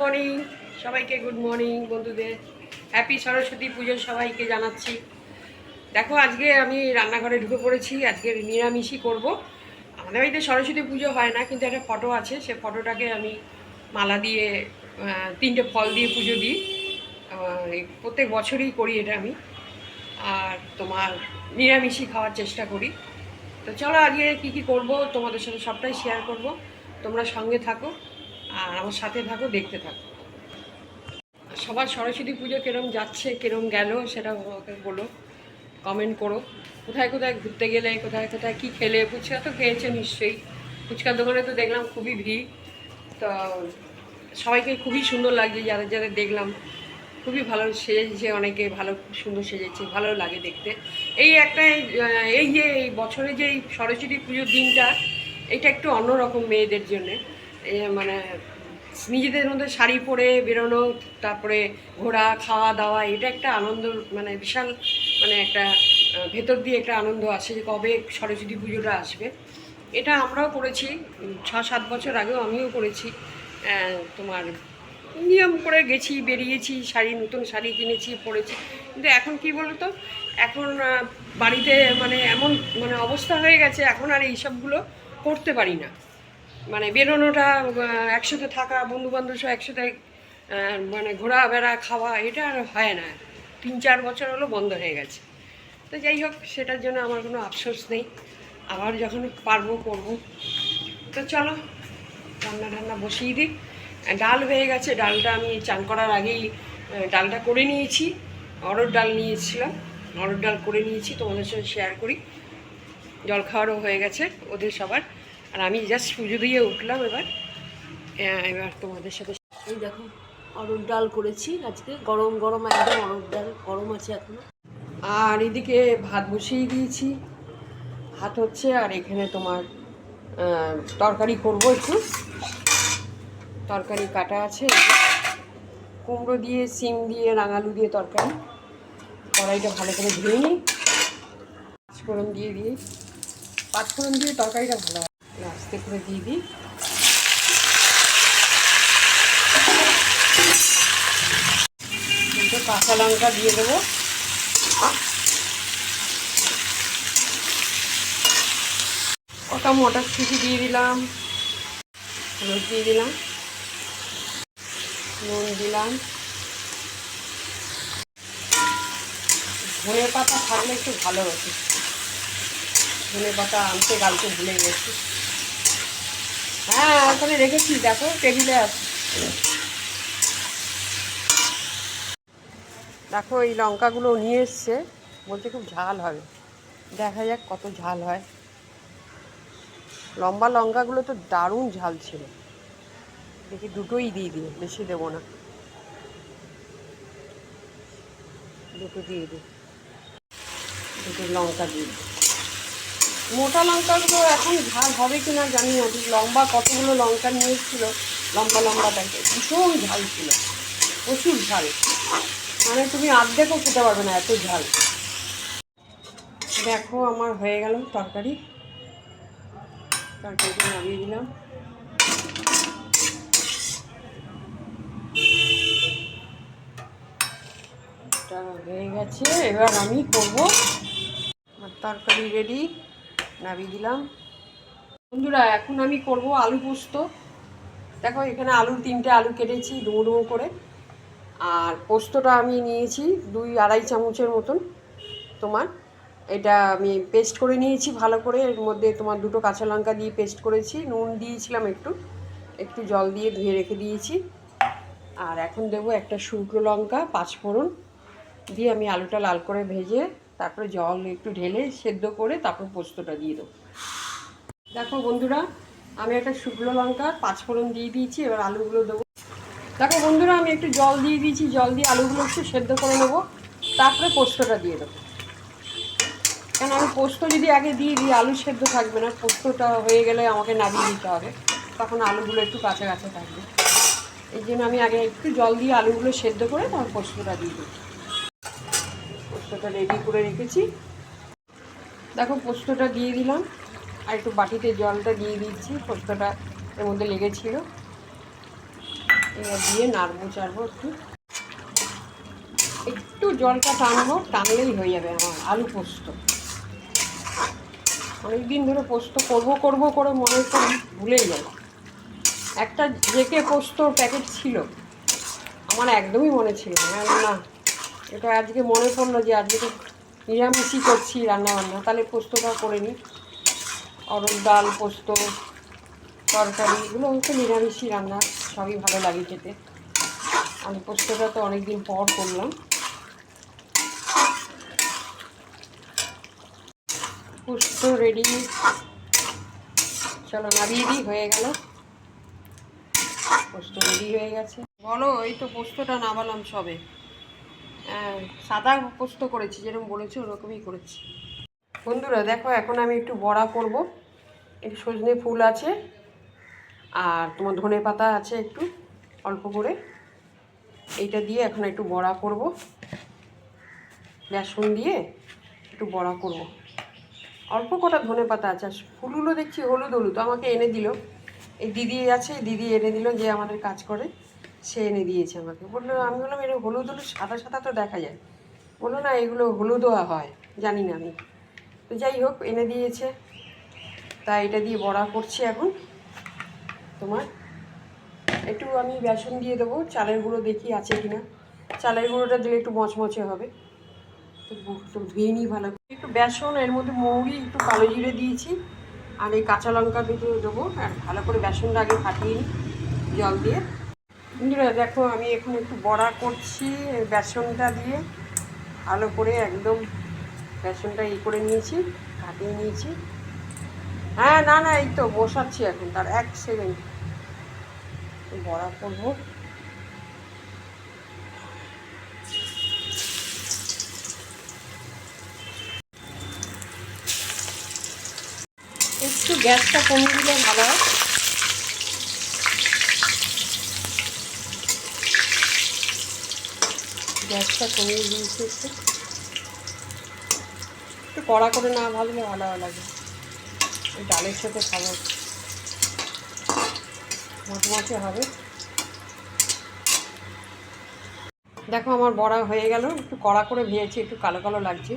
Morning সবাইকে good morning বন্ধুদের। Happy Saraswati Puja সবাইকে জানাচ্ছি। দেখো, আজকে আমি রান্নাঘরে ঢুকে পড়েছি। আজকে নিরামিষই করব। আমাদের বাড়িতে সরস্বতী পুজো হয় না, কিন্তু একটা ফটো আছে। সে ফটোটাকে আমি মালা দিয়ে তিনটে ফল দিয়ে পুজো দিই। প্রত্যেক বছরই করি এটা আমি। আর তোমার নিরামিষই খাওয়ার চেষ্টা করি। তো চলো আজকে কী কী করব, তোমাদের সাথে সবটাই শেয়ার করব। তোমরা সঙ্গে থাকো। আর আমার সাথে থাকো, দেখতে থাকো। সবার সরস্বতী পুজো কিরম যাচ্ছে, কিরম গেল, সেটা আমাকে বলো কমেন্ট করো। কোথায় কোথায় ঘুরতে গেলে, কোথায় কোথায় কী খেলে, ফুচকা তো খেয়েছে নিশ্চয়ই। ফুচকার দোকানে তো দেখলাম খুবই ভিড়। তো সবাইকে খুবই সুন্দর লাগছে, যাদের যাদের দেখলাম, খুবই ভালো সেজেছে অনেকে, ভালো, সুন্দর সেজেছে, ভালো লাগে দেখতে। এই একটা এই যে এই বছরে যে এই সরস্বতী পুজোর দিনটা, এটা একটু অন্যরকম মেয়েদের জন্যে। মানে নিজেদের মধ্যে শাড়ি পরে বেরোনো, তারপরে ঘোরা খাওয়া দাওয়া এটা একটা আনন্দ মানে বিশাল মানে একটা ভেতর দিয়ে একটা আনন্দ আসে যে কবে সরস্বতী পুজোটা আসবে। এটা আমরাও করেছি ছ সাত বছর আগেও আমিও করেছি। তোমার নিয়ম করে গেছি, বেরিয়েছি, শাড়ি, নতুন শাড়ি কিনেছি, পরেছি। কিন্তু এখন কি বলতো? এখন বাড়িতে মানে এমন মানে অবস্থা হয়ে গেছে, এখন আর এইসবগুলো করতে পারি না। মানে বেরোনোটা একসাথে থাকা বন্ধু বান্ধব সব একসাথে মানে ঘোরা বেড়া খাওয়া, এটা আর হয় না। তিন, চার বছর হলো বন্ধ হয়ে গেছে। তো যাই হোক, সেটার জন্য আমার কোনো আফসোস নেই। আবার যখন পারব, করব। তো চলো রান্না টান্না বসিয়ে দিই। ডাল হয়ে গেছে, ডালটা আমি চান করার আগেই ডালটা করে নিয়েছি। অরড় ডাল নিয়েছিলাম, অরড় ডাল করে নিয়েছি, তোমাদের সাথে শেয়ার করি। জল খাওয়ারও হয়ে গেছে, ওদের সবার। আর আমি জাস্ট পুজো দিয়ে উঠলাম এবার। এবার তোমাদের সাথে এই দেখো অরড় ডাল করেছি আজকে। গরম গরম, একদম অরড় ডাল, গরম আছে এখনও। আর এদিকে ভাত বসিয়ে দিয়েছি। ভাত হচ্ছে, আর এখানে তোমার তরকারি করব একটু। তরকারি কাটা আছে। কুমড়ো দিয়ে সিম দিয়ে, রাঙালু দিয়ে তরকারি। কড়াইটা ভালো করে ধুয়ে নিই। পাঁচফোড়ন দিয়ে দিই। পাঁচফোড়ন দিয়ে তরকারিটা ভালো হয় আস্তে করে দিয়ে দিই দুটো কাঁচা লঙ্কা দিয়ে দেবো কটা মটরশুঁটি দিয়ে দিলাম হলুদ দিয়ে দিলাম নুন দিলাম ধনে পাতা থাকলে একটু ভালো হতো ধনে পাতা আনতে কালকে ভুলে গেছি হ্যাঁ রেখেছি, দেখো, টেবিলে আছে। দেখো, এই লঙ্কাগুলো নিয়ে এসছে। বলছে খুব ঝাল হবে। দেখা যাক কত ঝাল হয়। লম্বা লঙ্কাগুলো তো দারুণ ঝাল ছিল। দেখি দুটোই দিয়ে দিই, বেশি দেবো না। দুটো দিয়ে দিই। দুটো লঙ্কা দিয়ে দিই। মোটা লঙ্কাগুলো এখন ঝাল হবে কি না জানি না লম্বা কতগুলো লঙ্কা নিয়ে এসেছিল লম্বা লম্বা টাইপের ভীষণ ঝাল ছিল, প্রচুর ঝাল। মানে তুমি আর্ধেকও খেতে পারবে না এত ঝাল। দেখো আমার হয়ে গেল তরকারি। তরকারিটা নামিয়ে দিলাম। হয়ে গেছে, এবার আমি করব। তরকারি রেডি নামিয়ে দিলাম। বন্ধুরা, এখন আমি করব আলু পোস্ত। দেখো, এখানে আলু তিনটে আলু কেটেছি ডুমো ডুমো করে। আর পোস্তটা আমি নিয়েছি দুই আড়াই চামচের মতন তোমার। এটা আমি পেস্ট করে নিয়েছি ভালো করে। এর মধ্যে তোমার দুটো কাঁচা লঙ্কা দিয়ে পেস্ট করেছি। নুন দিয়েছিলাম একটু। একটু জল দিয়ে ধুয়ে রেখে দিয়েছি। আর এখন দেবো একটা শুকনো লঙ্কা, পাঁচফোড়ন। দিয়ে আমি আলুটা লাল করে ভেজে তারপরে জল একটু ঢেলে সেদ্ধ করে তারপর পোস্তটা দিয়ে দেবো। দেখো বন্ধুরা, আমি একটা শুকনো লঙ্কা পাঁচফোড়ন দিয়ে দিয়েছি, এবার আলুগুলো দেবো। দেখো বন্ধুরা, আমি একটু জল দিয়ে দিয়েছি, জল দিয়ে আলুগুলো একটু সেদ্ধ করে নেব, তারপরে পোস্তটা দিয়ে দেবো। কেন, আমি পোস্ত যদি আগে দিয়ে দিই, আলু সেদ্ধ থাকবে না, পোস্তটা হয়ে গেলে আমাকে নামিয়ে দিতে হবে, তখন আলুগুলো একটু কাঁচা থাকবে। এই জন্য আমি আগে একটু জল দিয়ে আলুগুলো সেদ্ধ করে তারপর পোস্তটা দিয়ে দিই পোস্তটা রেডি করে রেখেছি। দেখো, পোস্তটা দিয়ে দিলাম। আর একটু বাটিতে জলটা দিয়ে দিচ্ছি, পোস্তটা এর মধ্যে লেগেছিল। এবার দিয়ে নাড়বো, চাড়বো একটু। একটু জলটা টানবো, টানলেই হয়ে যাবে আমার আলু পোস্ত। অনেকদিন ধরে পোস্ত করব করব করে মনে করি ভুলেই গেল একটা জেকে পোস্ত প্যাকেট ছিল। আমার একদমই মনে ছিল না না এটা আজকে মনে পড়ল যে আজকে তো নিরামিষই করছি রান্না বান্না। তাহলে পোস্তটা করে নিই। অরল ডাল, পোস্ত, তরকারি, এগুলো হচ্ছে নিরামিষই রান্না, সবই ভালো লাগে খেতে। আলু পোস্তটা তো অনেকদিন পর করলাম। পোস্ত রেডি চলো নামিয়ে দিই, হয়ে গেল। পোস্ত রেডি হয়ে গেছে। বলো, এই তো পোস্তটা নামালাম সবে। সাদা পোস্ত করেছি, যেরকম বলেছি ওরকমই করেছি। বন্ধুরা, দেখো, এখন আমি একটু বড়া করব। একটু সজনে ফুল আছে, আর তোমার ধনে পাতা আছে একটু, অল্প করে। এইটা দিয়ে এখন একটু বড়া করব। বেসন দিয়ে একটু বড়া করব। অল্প কটা ধনে পাতা আছে ফুলগুলো দেখছি হলুদ হলুদ আমাকে এনে দিল। এই দিদি আছে, দিদি এনে দিল যে আমাদের কাজ করে। সে এনে দিয়েছে আমাকে। বলল, আমি বললাম এটা হলুদ হলুদ সাদা সাদা তো দেখা যায়। বলল, না, এগুলো হলুদও হয়, জানি না আমি। তো যাই হোক, এনে দিয়েছে। তাই এটা দিয়ে বড়া করছি এখন। তোমার একটু আমি বেসন দিয়ে দেবো, চালের গুঁড়ো দেখি আছে কি না চালের গুঁড়োটা দিলে একটু মচমচে হবে। তো তো ধুয়ে নিই ভালো। একটু বেসন, এর মধ্যে মৌরি, একটু কালো জিরে দিয়েছি। আর এই কাঁচা লঙ্কা দুটো দেবো। আর ভালো করে বেসনটা আগে ফাটিয়ে নিই জল দিয়ে। বন্ধুরা, দেখো, আমি এখন একটু বড়া করছি বেসনটা দিয়ে। ভালো করে একদম বেসনটা ই করে নিয়েছি, কাটিয়ে নিয়েছি। হ্যাঁ না না, এই তো, বসাচ্ছি এখন, তার এক সেকেন্ড বড়া করব। একটু গ্যাসটা কমিয়ে দিলে ভালো হয়। গ্যাসটা কমিয়ে দিয়েছি একটু কড়া করে না ভাজলে ভালো লাগে। ওই ডালের সাথে খাব। মচমচে হবে। দেখো আমার বড়া হয়ে গেল। একটু কড়া করে ভেজেছি, একটু কালো কালো লাগছে।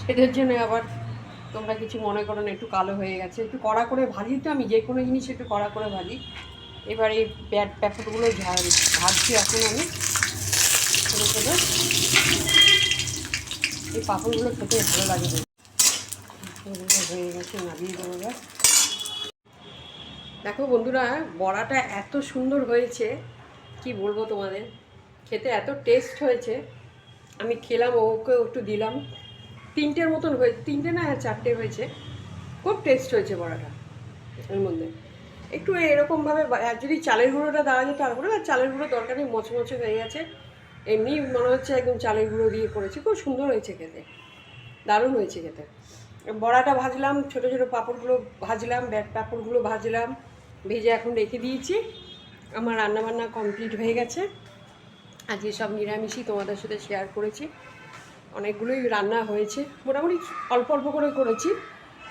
সেটার জন্য আবার তোমরা কিছু মনে করো না, একটু কালো হয়ে গেছে। একটু কড়া করে ভাজি তো আমি, যে কোনো জিনিস একটু কড়া করে ভাজি। এবার এই প্যাট প্যাকেটগুলো ভাজছি এখন আমি। এই পাঁপড়গুলো খেতে ভালো লাগে হয়ে গেছে, নামিয়ে দেবো দেখো বন্ধুরা, বড়াটা এত সুন্দর হয়েছে, কি বলব তোমাদের? খেতে এত টেস্ট হয়েছে। আমি খেলাম, ওকে একটু দিলাম। তিনটের মতন হয়ে, তিনটে না, চারটে হয়েছে। খুব টেস্ট হয়েছে বড়াটা, এর মধ্যে। একটু এরকমভাবে আর যদি চালের গুঁড়োটা দেওয়া যেত আর করে চালের গুঁড়ো দরকার মচমচে হয়ে গেছে। এমনি মনে হচ্ছে একদম চালের গুঁড়ো দিয়ে করেছি। খুব সুন্দর হয়েছে খেতে। দারুণ হয়েছে খেতে। বড়াটা ভাজলাম, ছোটো ছোটো পাঁপড়গুলো ভাজলাম, ব্যাট পাঁপড়গুলো ভাজলাম, ভেজে এখন রেখে দিয়েছি। আমার রান্নাবান্না কমপ্লিট হয়ে গেছে। আজকে সব নিরামিষই তোমাদের সাথে শেয়ার করেছি। অনেকগুলোই রান্না হয়েছে। মোটামুটি অল্প অল্প করে করেছি,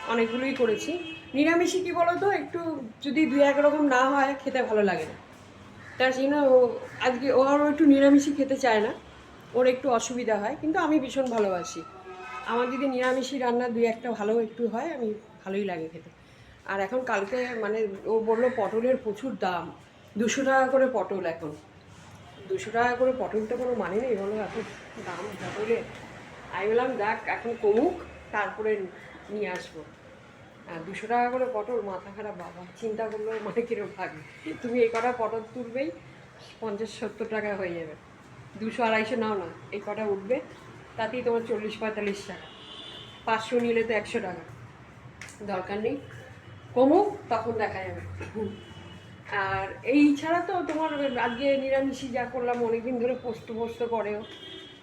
অনেকগুলোই করেছি। নিরামিষই কী বলো তো একটু যদি দু এক রকম না হয়, খেতে ভালো লাগে না। তার জন্য আজকে ও আরও একটু নিরামিষই খেতে চায় না। ওর একটু অসুবিধা হয়, কিন্তু আমি ভীষণ ভালোবাসি। আমার যদি নিরামিষই রান্না দুই একটা ভালো একটু হয়, আমি ভালোই লাগে খেতে। আর এখন কালকে মানে ও বলল পটলের প্রচুর দাম। দুশো টাকা করে পটল এখন। দুশো টাকা করে পটলটা কোনো মানে নেই বলো এত দাম পটলে আমি বললাম দেখ এখন কমুক, তারপরে নিয়ে আসব। আর দুশো টাকা করে পটল, মাথা খারাপ, বাবা। চিন্তা করলেও মানে কিরম থাকে তুমি এই কটা পটল তুলবেই, পঞ্চাশ, সত্তর টাকা হয়ে যাবে। দুশো, আড়াইশো নাও না, এই কটা উঠবে, তাতেই তোমার চল্লিশ, পঁয়তাল্লিশ টাকা। পাঁচশো নিলে তো একশো টাকা। দরকার নেই। কমুক তখন দেখা যাবে। আর এই ছাড়া তো তোমার আজকে নিরামিষই যা করলাম, অনেকদিন ধরে পোস্ত পোস্ত করেও।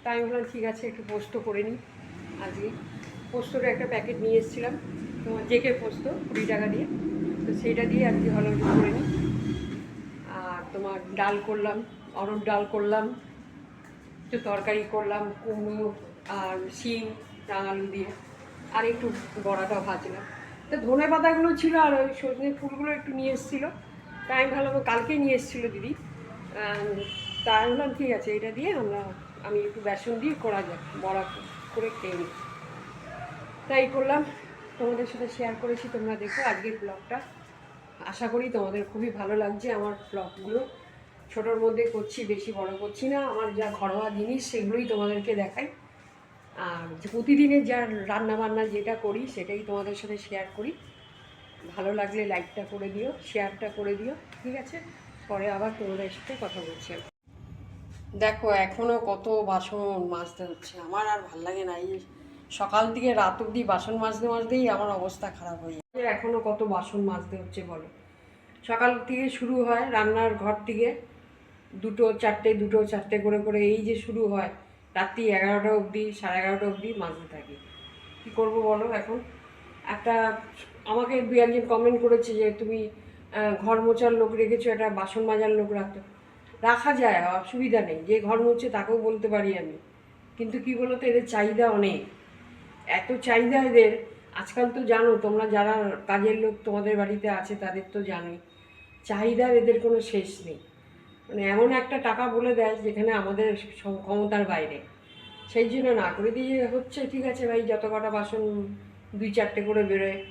তাই আমি বললাম, ঠিক আছে, একটু পোস্ত করে নিই। আজকে পোস্তর একটা প্যাকেট নিয়ে এসেছিলাম। তোমার জেকে পোস্ত কুড়ি টাকা দিয়ে। তো সেইটা দিয়ে আজকে ভালো করে করে নিই। আর তোমার ডাল করলাম অরড় ডাল করলাম, একটু তরকারি করলাম, কুমড়ো আর শিম রাঙালু দিয়ে, আর একটু বড়াটা ভাজলাম। তো ধনে পাতাগুলো ছিল আর ওই সজনে ফুলগুলো একটু নিয়ে এসেছিল। তাই আমি ভালো কালকেই নিয়ে এসেছিল দিদি। তা আমি বললাম ঠিক আছে, এটা দিয়ে আমরা, আমি একটু বেসন দিয়ে করা যাক, বড়া করে খেয়ে নিই। তাই করলাম। তোমাদের সাথে শেয়ার করেছি, তোমরা দেখো আজকের ব্লগটা আশা করি তোমাদের খুবই ভালো লাগছে আমার ব্লগগুলো ছোটোর মধ্যে করছি, বেশি বড় করছি না। আমার যা ঘরোয়া জিনিস, সেগুলোই তোমাদেরকে দেখাই। আর প্রতিদিনের যা রান্না বান্না যেটা করি, সেটাই তোমাদের সাথে শেয়ার করি। ভালো লাগলে লাইকটা করে দিও শেয়ারটা করে দিও, ঠিক আছে? পরে আবার তোমাদের সাথে কথা বলছি। দেখো এখনও কত বাসন মাজতে হচ্ছে। আমার আর ভালো লাগে না এই সকাল থেকে রাত অবধি বাসন মাজতে মাজতেই আমার অবস্থা খারাপ হয়ে যায়। এখনও কত বাসন মাজতে হচ্ছে বলো? সকাল থেকে শুরু হয় রান্নার ঘর থেকে। দুটো, চারটে দুটো, চারটে করে করে এই যে শুরু হয়, রাত্রি এগারোটা অবধি, সাড়ে এগারোটা অবধি মাজতে থাকি। কী করব বলো এখন? একটা, আমাকে দু একজন কমেন্ট করেছে যে তুমি ঘর মোছার লোক রেখেছো, একটা বাসন মাজার লোক রাখতো। রাখা যায়, অসুবিধা নেই। যে ঘর মুছছে তাকেও বলতে পারি আমি। কিন্তু কি বলো তো এদের চাহিদা অনেক। এত চাহিদা এদের। আজকাল তো জানো, তোমরা যারা কাজের লোক তোমাদের বাড়িতে আছে তাদের তো জানোই। চাহিদার এদের কোনো শেষ নেই। মানে এমন একটা টাকা বলে দেয় যেখানে আমাদের ক্ষমতার বাইরে। সেই জন্য না করে দিয়ে হচ্ছে, ঠিক আছে ভাই, যত কটা বাসন দুই চারটে করে বেরোয়,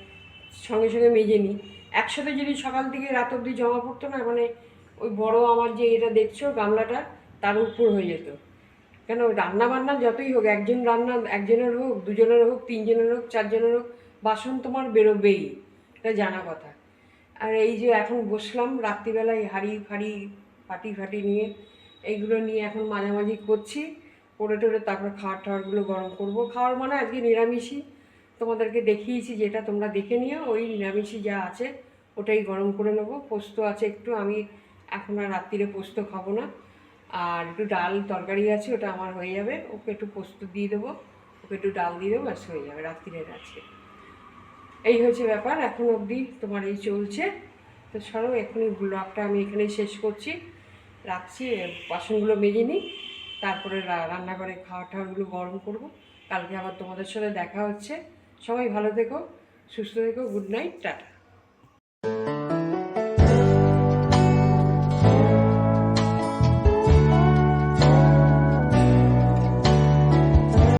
সঙ্গে সঙ্গে মেজে নিই। একসাথে যদি সকাল থেকে রাত অবধি জমা পড়তো না মানে ওই বড় আমার যে এটা দেখছ গামলাটা, তার উপর হয়ে যেত। কেন রান্না বান্না যতই হোক, একজন রান্না, একজনের হোক, দুজনের হোক, তিনজনের হোক, চারজনের হোক, বাসন তোমার বেরোবেই, এটা জানা কথা। আর এই যে এখন বসলাম, রাত্রিবেলায় হাড়ি ফাড়ি, ফাটি ফাটি নিয়ে, এইগুলো নিয়ে এখন মাঝামাঝি করছি, করে টোরে তারপর খাওয়ার টাওয়ারগুলো গরম করব। খাওয়ার মানে আজকে নিরামিষই, তোমাদেরকে দেখিয়েছি যেটা, তোমরা দেখে নিও, ওই নিরামিষই যা আছে, ওটাই গরম করে নেব। পোস্ত আছে একটু, আমি এখন আর রাত্রিরে পোস্ত খাব না। আর একটু ডাল তরকারি আছে, ওটা আমার হয়ে যাবে। ওকে একটু পোস্ত দিয়ে দেবো। ওকে একটু ডাল দিয়ে দেবো, ব্যাস হয়ে যাবে, রাত্রিরের আছে এই হয়েছে ব্যাপার, এখন অবধি তোমার এই চলছে। তো সরো, এখনই ব্লগটা আমি এখানেই শেষ করছি। রাখছি বাসনগুলো মেজে নিই। তারপরে রান্নাঘরে খাওয়া টাওয়াগুলো গরম করব। কালকে আবার তোমাদের সাথে দেখা হচ্ছে। সবাই ভালো থেকো, সুস্থ থেকো গুড নাইট টাটা।